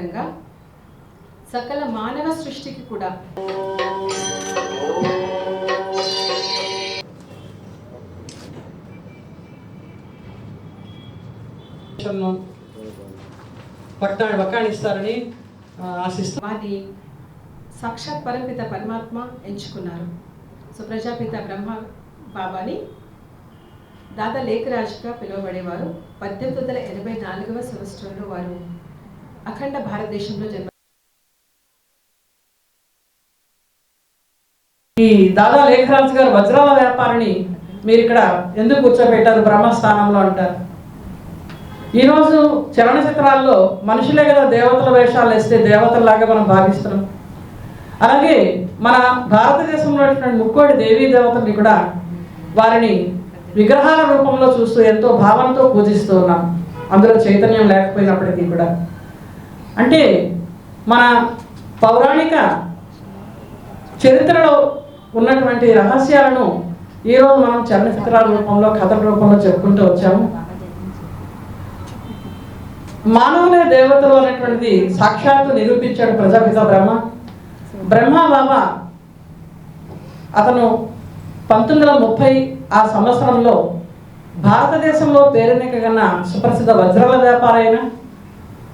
ఆధారంగా సకల మానవ సృష్టికి కూడా. పట్టా వక్కాణిస్తారని ఆ, ఆశిస్తూ వారి సాక్షాత్ పరపిత పరమాత్మ ఎంచుకున్నారు. సో ప్రజాపిత బ్రహ్మ బాబాని దాదా లేఖరాజుగా పిలువబడేవారు. పద్దెనిమిది వందల ఎనభై నాలుగవ సంవత్సరంలో వారు అఖండ భారతదేశంలో జన్మ ఈ దాదా లేఖరాజు గారు వజ్రాల వ్యాపారిని మీరు ఇక్కడ ఎందుకు కూర్చోబెట్టారు? బ్రహ్మస్థానంలో అంటారు. ఈరోజు చలనచిత్రాల్లో మనుషులే కదా దేవతల వేషాలు వేస్తే దేవతల్లాగా మనం భావిస్తున్నాం. అలాగే మన భారతదేశంలో ముక్కోడి దేవీ దేవతల్ని కూడా వారిని విగ్రహాల రూపంలో చూస్తూ ఎంతో భావంతో పూజిస్తూ ఉన్నాం. అందులో చైతన్యం లేకపోయినప్పటికీ కూడా. అంటే మన పౌరాణిక చరిత్రలో ఉన్నటువంటి రహస్యాలను ఈరోజు మనం చలనచిత్రాల రూపంలో కథల రూపంలో చెప్పుకుంటూ వచ్చాము. మానవులే దేవతలు అనేటువంటిది సాక్షాత్తు నిరూపించాడు ప్రజాపిత బ్రహ్మ. బ్రహ్మ బాబా అతను పంతొమ్మిది వందల ముప్పై ఆ సంవత్సరంలో భారతదేశంలో పేరెన్నికగన్న సుప్రసిద్ధ వజ్రాల వ్యాపారైన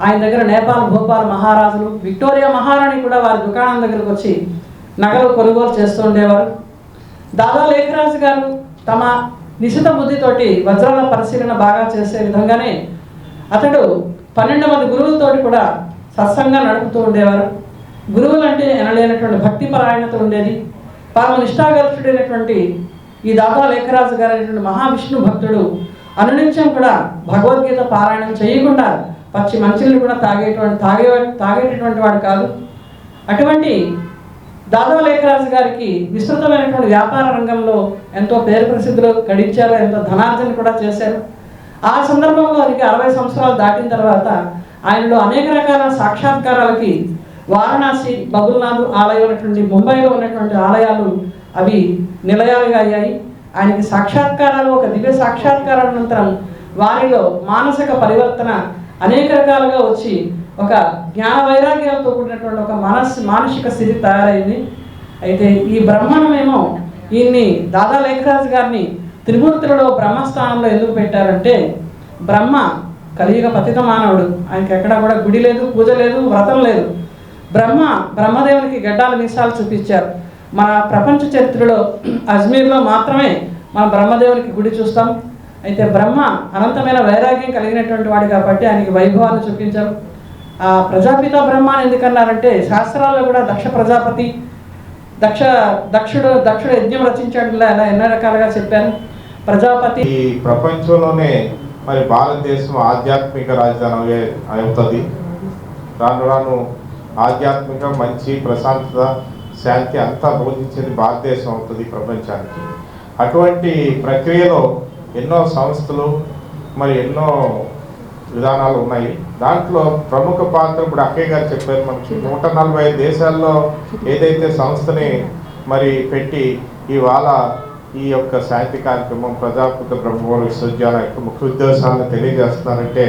ఆయన దగ్గర నేపాల్ భోపాల్ మహారాజులు విక్టోరియా మహారాణి కూడా వారి దుకాణం దగ్గరకు వచ్చి నగలు కొనుగోలు చేస్తూ ఉండేవారు. దాదా లేఖరాజు గారు తమ నిశిత బుద్ధితోటి వజ్రాల పరిశీలన బాగా చేసే విధంగానే అతడు పన్నెండు మంది గురువులతోటి కూడా సత్సంగా నడుపుతూ ఉండేవారు. గురువులు అంటే ఎనలేనటువంటి భక్తి పరాయణత ఉండేది. పరమ నిష్ఠాగర్షుడైనటువంటి ఈ దాదా లేఖరాజు గారు అనేటువంటి మహావిష్ణు భక్తుడు అనునిత్యం కూడా భగవద్గీత పారాయణం చేయకుండా పచ్చి మంచిని కూడా తాగేటువంటి తాగే తాగేటటువంటి వాడు కాదు. అటువంటి దాదా లేఖరాజు గారికి విస్తృతమైనటువంటి వ్యాపార రంగంలో ఎంతో పేరు ప్రసిద్ధులు గడించారు ఎంతో ధనార్జన కూడా చేశారు. ఆ సందర్భంలో వారికి అరవై సంవత్సరాలు దాటిన తర్వాత ఆయనలో అనేక రకాల సాక్షాత్కారాలకి వారణాసి బబుల్నాథ్ ఆలయం ఉన్నటువంటి ముంబైలో ఉన్నటువంటి ఆలయాలు అవి నిలయాలుగా అయ్యాయి. ఆయనకి సాక్షాత్కారాలు ఒక దివ్య సాక్షాత్కారం అనంతరం వారిలో మానసిక పరివర్తన అనేక రకాలుగా వచ్చి ఒక జ్ఞాన వైరాగ్యాలతో కూడినటువంటి ఒక మనస్ మానసిక స్థితి తయారైంది. అయితే ఈ బ్రహ్మణమేమో ఈయన్ని దాదా లేఖరాజు గారిని త్రిమూర్తులలో బ్రహ్మస్థానంలో ఎందుకు పెట్టారంటే బ్రహ్మ కలియుగ పతిత మానవుడు. ఆయనకి ఎక్కడ కూడా గుడి లేదు పూజ లేదు వ్రతం లేదు. బ్రహ్మ బ్రహ్మదేవునికి గడ్డాల మీసాలు చూపించారు. మన ప్రపంచ చరిత్రలో అజ్మీర్లో మాత్రమే మన బ్రహ్మదేవునికి గుడి చూస్తాం. అయితే బ్రహ్మ అనంతమైన వైరాగ్యం కలిగినటువంటి వాడు కాబట్టి ఆయనకి వైభవాన్ని చూపించారు. ఆ ప్రజాపిత బ్రహ్మ అని ఎందుకన్నారంటే శాస్త్రాల్లో కూడా దక్ష ప్రజాపతి దక్ష దక్షుడు దక్షుడు యజ్ఞం రచించాడు ఇలా ఎన్నో రకాలుగా చెప్పారు. ప్రజాపతి ఈ ప్రపంచంలోనే మరి భారతదేశం ఆధ్యాత్మిక రాజధాని అవుతుంది. రాను రాను ఆధ్యాత్మిక మంచి ప్రశాంతత శాంతి అంతా బోధించేది భారతదేశం అవుతుంది ప్రపంచానికి. అటువంటి ప్రక్రియలో ఎన్నో సంస్థలు మరి ఎన్నో విధానాలు ఉన్నాయి. దాంట్లో ప్రముఖ పాత్ర ఇప్పుడు అక్కయ్య గారు చెప్పారు మనకి. నూట నలభై ఐదు దేశాల్లో ఏదైతే సంస్థని మరి పెట్టి ఇవాళ ఈ యొక్క శాంతి కార్యక్రమం ప్రజాపృత బ్రహ్మ విశ్వవిద్యాలయం యొక్క ముఖ్య ఉద్దేశాలను తెలియజేస్తున్నారంటే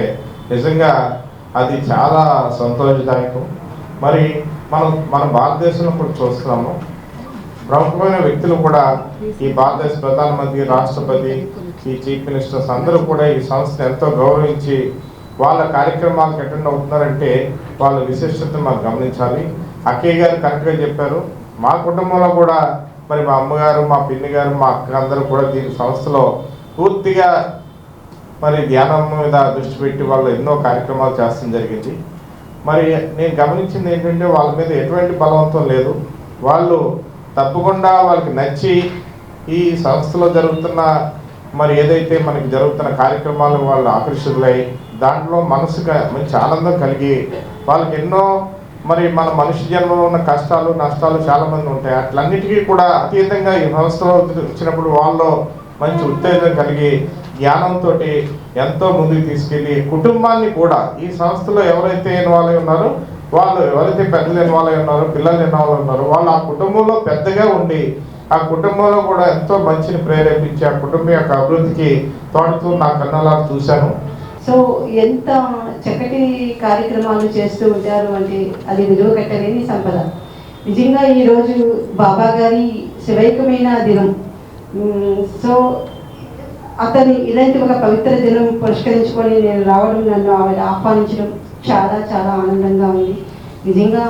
నిజంగా అది చాలా సంతోషదాయకం. మరి మనం మన భారతదేశంలో కూడా చూస్తున్నాము. ప్రముఖమైన వ్యక్తులు కూడా ఈ భారతదేశ ప్రధానమంత్రి రాష్ట్రపతి చీఫ్ మినిస్టర్స్ అందరూ కూడా ఈ సంస్థను ఎంతో గౌరవించి వాళ్ళ కార్యక్రమాలకు అటెండ్ అవుతున్నారంటే వాళ్ళ విశిష్టతను మనం గమనించాలి. అక్కయ్య గారు కరెక్ట్గా చెప్పారు. మా కుటుంబంలో కూడా మరి మా అమ్మగారు మా పిన్ని గారు మా అక్క అందరూ కూడా దీని సంస్థలో పూర్తిగా మరి ధ్యానం మీద దృష్టి పెట్టి వాళ్ళు ఎన్నో కార్యక్రమాలు చేస్తడం జరిగింది. మరి నేను గమనించింది ఏంటంటే వాళ్ళ మీద ఎటువంటి బలవంతం లేదు. వాళ్ళు తప్పకుండా వాళ్ళకి నచ్చి ఈ సంస్థలో జరుగుతున్న మరి ఏదైతే మనకి జరుగుతున్న కార్యక్రమాలు వాళ్ళు ఆకర్షితులై దాంట్లో మనసుకు మంచి ఆనందం కలిగి వాళ్ళకి ఎన్నో మరి మన మనిషి జన్మలో ఉన్న కష్టాలు నష్టాలు చాలామంది ఉంటాయి. అట్లన్నిటికీ కూడా అతీతంగా ఈ సంస్థలో వచ్చినప్పుడు వాళ్ళు మంచి ఉత్తేజం కలిగి జ్ఞానంతో ఎంతో ముందుకు తీసుకెళ్ళి కుటుంబాన్ని కూడా ఈ సంస్థలో ఎవరైతే ఇన్వాల్వ్ అయి ఉన్నారో వాళ్ళు ఎవరైతే పెద్దలు ఇన్వాల్వ్ అయి ఉన్నారో పిల్లలు ఇన్వాల్వ్ ఉన్నారో వాళ్ళు ఆ కుటుంబంలో పెద్దగా ఉండి ఆ కుటుంబంలో కూడా ఎంతో మంచిని ప్రేరేపించి ఆ కుటుంబం యొక్క అభివృద్ధికి తోడుతూ నా కన్నలా చూశాను. సో ఎంత చక్కటి కార్యక్రమాలు చేస్తూ ఉంటారు అంటే అది విలువ కట్టలేని సంపద. నిజంగా ఈరోజు బాబా గారి శివైకమైన దినం. సో అతని ఇలాంటి ఒక పవిత్ర దినం పురస్కరించుకొని నేను రావడం నన్ను ఆవిడ ఆహ్వానించడం చాలా చాలా ఆనందంగా ఉంది. నిజంగా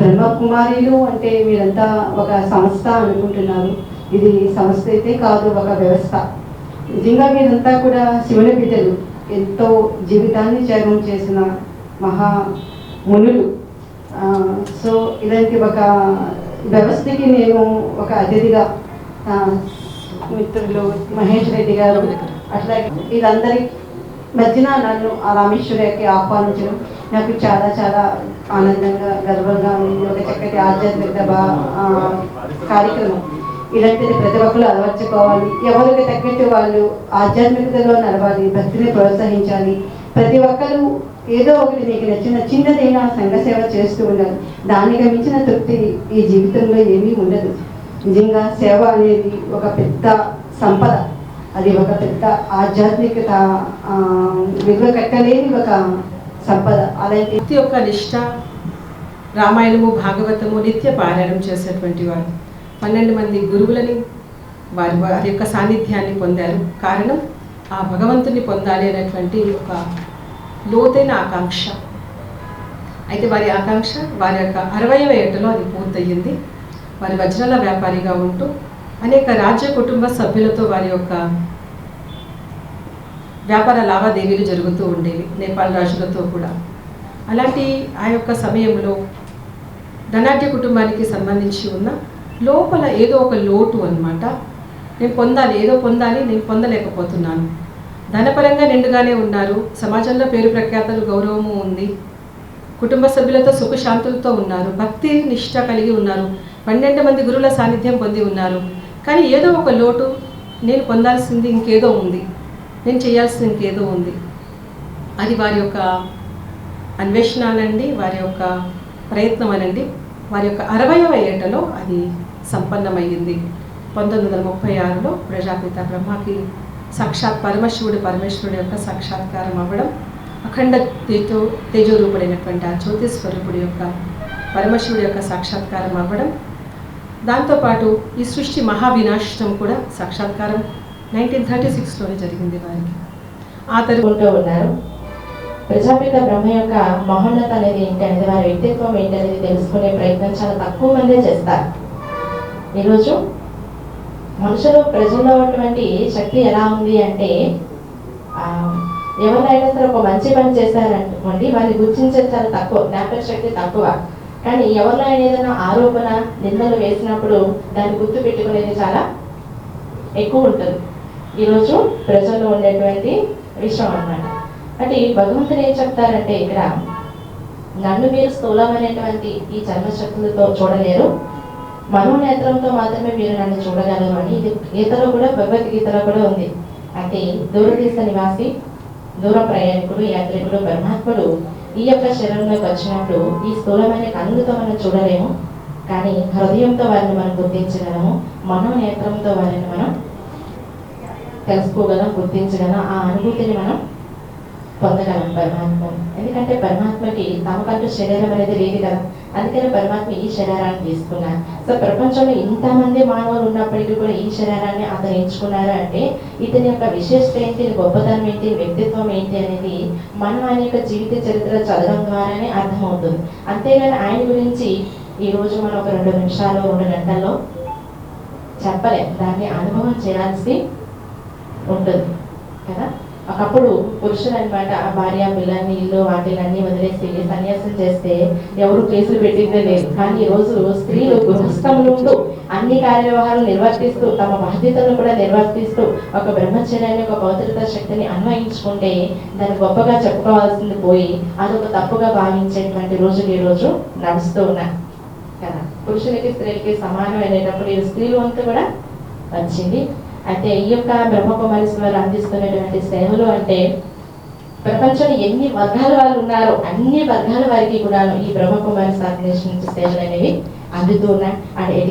బ్రహ్మకుమారీలు అంటే మీరంతా ఒక సంస్థ అనుకుంటున్నారు. ఇది సంస్థ అయితే కాదు ఒక వ్యవస్థ. నిజంగా మీరంతా కూడా శివుని బిడ్డలు. ఎంతో జీవితాన్ని త్యాగం చేసిన మహా మునులు. సో ఇలాంటి ఒక వ్యవస్థకి నేను ఒక అతిథిగా మిత్రులు మహేష్ రెడ్డి గారు అట్లాగే వీళ్ళందరి మధ్యన నన్ను ఆ రామేశ్వరికి ఆహ్వానించడం నాకు చాలా చాలా ఆనందంగా గర్వంగా ఉంది. ఒక చక్కటి ఆధ్యాత్మిక కార్యక్రమం. ఇలాంటిది ప్రతి ఒక్కరు అలవర్చుకోవాలి. ఎవరికి తగ్గట్టు వాళ్ళు ఆధ్యాత్మికతలో నడవాలి భక్తిని ప్రోత్సహించాలి. ప్రతి ఒక్కరు ఏదో ఒకటి మీకు నచ్చిన చిన్నదైనా సంఘ సేవ చేస్తూ ఉండాలి. దానికి మించిన తృప్తి ఈ జీవితంలో ఏమీ ఉండదు. నిజంగా సేవ అనేది ఒక పెద్ద సంపద. అది ఒక పెద్ద ఆధ్యాత్మికత విలువ కట్టలేని ఒక సంపద అలాంటి ప్రతి ఒక్క నిష్ట రామాయణము భాగవతము నిత్య పారాయణం చేసేటువంటి వారు. పన్నెండు మంది గురువులని వారి వారి యొక్క సాన్నిధ్యాన్ని పొందారు. కారణం ఆ భగవంతుని పొందాలి అనేటువంటి ఒక లోతైన ఆకాంక్ష. అయితే వారి ఆకాంక్ష వారి యొక్క అరవై ఏటలో అది పూర్తయింది. వారి వజ్రాల వ్యాపారిగా ఉంటూ అనేక రాజ్య కుటుంబ సభ్యులతో వారి యొక్క వ్యాపార లావాదేవీలు జరుగుతూ ఉండేవి నేపాల్ రాజులతో కూడా. అలాంటి ఆ యొక్క సమయంలో ధనాఢ్య కుటుంబానికి సంబంధించి ఉన్న లోపల ఏదో ఒక లోటు అన్నమాట. నేను పొందాలి ఏదో పొందాలి నేను పొందలేకపోతున్నాను. ధనపరంగా నిండుగానే ఉన్నారు సమాజంలో పేరు ప్రఖ్యాతలు గౌరవము ఉంది. కుటుంబ సభ్యులతో సుఖశాంతులతో ఉన్నారు భక్తి నిష్ట కలిగి ఉన్నారు పన్నెండు మంది గురువుల సాన్నిధ్యం పొంది ఉన్నారు. కానీ ఏదో ఒక లోటు నేను పొందాల్సింది ఇంకేదో ఉంది. నేను చేయాల్సింది ఇంకేదో ఉంది. అది వారి యొక్క అన్వేషణ అనండి వారి యొక్క ప్రయత్నం అనండి వారి యొక్క అరవయవ ఏటలో అది సంపన్నమయ్యింది. పంతొమ్మిది వందల ముప్పై ఆరులో ప్రజాపిత బ్రహ్మకి సాక్షాత్ పరమశివుడు పరమేశ్వరుడు యొక్క సాక్షాత్కారం అవ్వడం అఖండ తేజో తేజోరూపుడైనటువంటి ఆ జ్యోతి యొక్క పరమశివుడి యొక్క సాక్షాత్కారం అవ్వడం. దాంతోపాటు ఈ సృష్టి మహావినాశనం కూడా సాక్షాత్కారం నైన్టీన్ థర్టీ సిక్స్లోనే జరిగింది వారికి. ఆ తర్వాత ఉంటూ ఉన్నారు. ప్రజాపిత బ్రహ్మ యొక్క మహోన్నత అనేది ఏంటనేది వారి వ్యక్తిత్వం ఏంటనేది తెలుసుకునే ప్రయత్నం చాలా తక్కువ మందే చేస్తారు. ఈరోజు మనుషులు ప్రజల్లో ఉన్నటువంటి శక్తి ఎలా ఉంది అంటే ఎవరైనా ఎవరినైనా సరే ఒక మంచి పని చేశారనుకోండి వారిని గుర్తించేది చాలా తక్కువ జ్ఞాపక శక్తి తక్కువ. కానీ ఎవరినైనా ఏదైనా ఆరోపణ నిందలు వేసినప్పుడు దాన్ని గుర్తు పెట్టుకునేది చాలా ఎక్కువ ఉంటుంది. ఈరోజు ప్రజల్లో ఉండేటువంటి విషయం అన్నమాట. అంటే భగవంతుడు ఏం చెప్తారంటే ఇక్కడ నన్ను మీరు స్థూలమైనటువంటి ఈ చర్మశక్తులతో చూడలేరు. మనోనేత్రంతో మాత్రమే మీరు నన్ను చూడగలరు అని ఇది గీతలో కూడా భగవద్గీతలో కూడా ఉంది. అంటే దూరదేశ నివాసి దూర ప్రయాణికుడు యాత్రికుడు బ్రహ్మాత్ముడు ఈ యొక్క శరీరంలోకి వచ్చినప్పుడు ఈ స్థూలమైన కన్నులతో మనం చూడలేము. కానీ హృదయంతో వారిని మనం గుర్తించగలము మనోనేత్రంతో వారిని మనం తెలుసుకోగలం గుర్తించగలం ఆ అనుభూతిని మనం పొందగలం పరమాత్మ. ఎందుకంటే పరమాత్మకి తమకంటూ శరీరం అనేది లేదు కదా. అందుకని పరమాత్మ ఈ శరీరాన్ని తీసుకున్నారు. సో ప్రపంచంలో ఇంతమంది మానవులు ఉన్నప్పటికీ కూడా ఈ శరీరాన్ని అతను ఎంచుకున్నారు అంటే ఇతని యొక్క విశేషత ఏంటి గొప్పతనం ఏంటి వ్యక్తిత్వం ఏంటి అనేది మనం ఆయన యొక్క జీవిత చరిత్ర చదవడం ద్వారానే అర్థమవుతుంది. అంతేగాని ఆయన గురించి ఈ రోజు మనం ఒక రెండు నిమిషాలు రెండు గంటల్లో చెప్పలేం. దాన్ని అనుభవం చేయాల్సి ఉంటుంది. కదా? ఒకప్పుడు పురుషులు అనమాట భార్య పిల్లల్ని ఇల్లు వాటిలన్నీ వదిలేసి సన్యాసం చేస్తే ఎవరు కేసులు పెట్టిందే లేదు. కానీ ఈ రోజు స్త్రీలు గృహస్థములు ఉంటూ అన్ని కార్యవ్యవహారాలు నిర్వర్తిస్తూ తమ బాధ్యతలను కూడా నిర్వర్తిస్తూ ఒక బ్రహ్మచర్యాన్ని ఒక పవిత్రత శక్తిని అన్వయించుకుంటే దాన్ని గొప్పగా చెప్పుకోవాల్సింది పోయి అదొక తప్పుగా భావించేటువంటి రోజులు ఈ రోజు నడుస్తూ ఉన్నాయి. కదా? పురుషులకి స్త్రీలకి సమానం అనేటప్పుడు ఈ స్త్రీలు వంతు కూడా వచ్చింది. అయితే ఈ యొక్క బ్రహ్మకుమారీశ్వరు అందిస్తున్నటువంటి సేవలు అంటే ప్రపంచంలో ఎన్ని వర్గాల వాళ్ళు ఉన్నారో అన్ని వర్గాల వారికి కూడా ఈ బ్రహ్మకుమారి ఆర్గనైజేషన్ నుంచి సేవలు అనేవి అందుతూ ఉన్నాయి. And